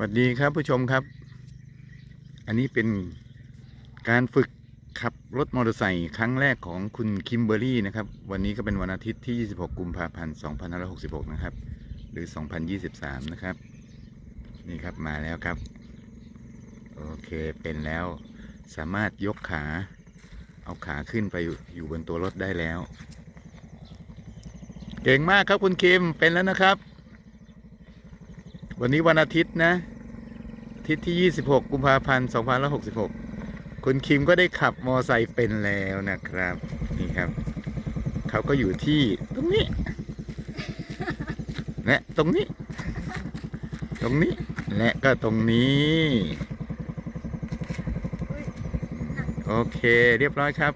สวัสดีครับผู้ชมครับ อันนี้เป็นการฝึกขับรถมอเตอร์ไซค์ครั้งแรกของคุณคิมเบอรี่นะครับ วันนี้ก็เป็นวันอาทิตย์ที่ 26 กุมภาพันธ์ 2566 นะครับ หรือ 2023 นะครับ นี่ครับมาแล้วครับ โอเคเป็นแล้ว สามารถยกขา เอาขาขึ้นไปอยู่บนตัวรถได้แล้ว เก่งมากครับคุณคิมเป็นแล้วนะครับ วันนี้วันอาทิตย์นะอาทิตย์ที่ 26 กุมภาพันธ์2566 คุณคิมก็ได้ขับมอไซค์เป็นแล้วนะครับ นี่ครับ เขาก็อยู่ที่ตรงนี้และตรงนี้ ตรงนี้ และก็ตรงนี้ โอเค เรียบร้อยครับ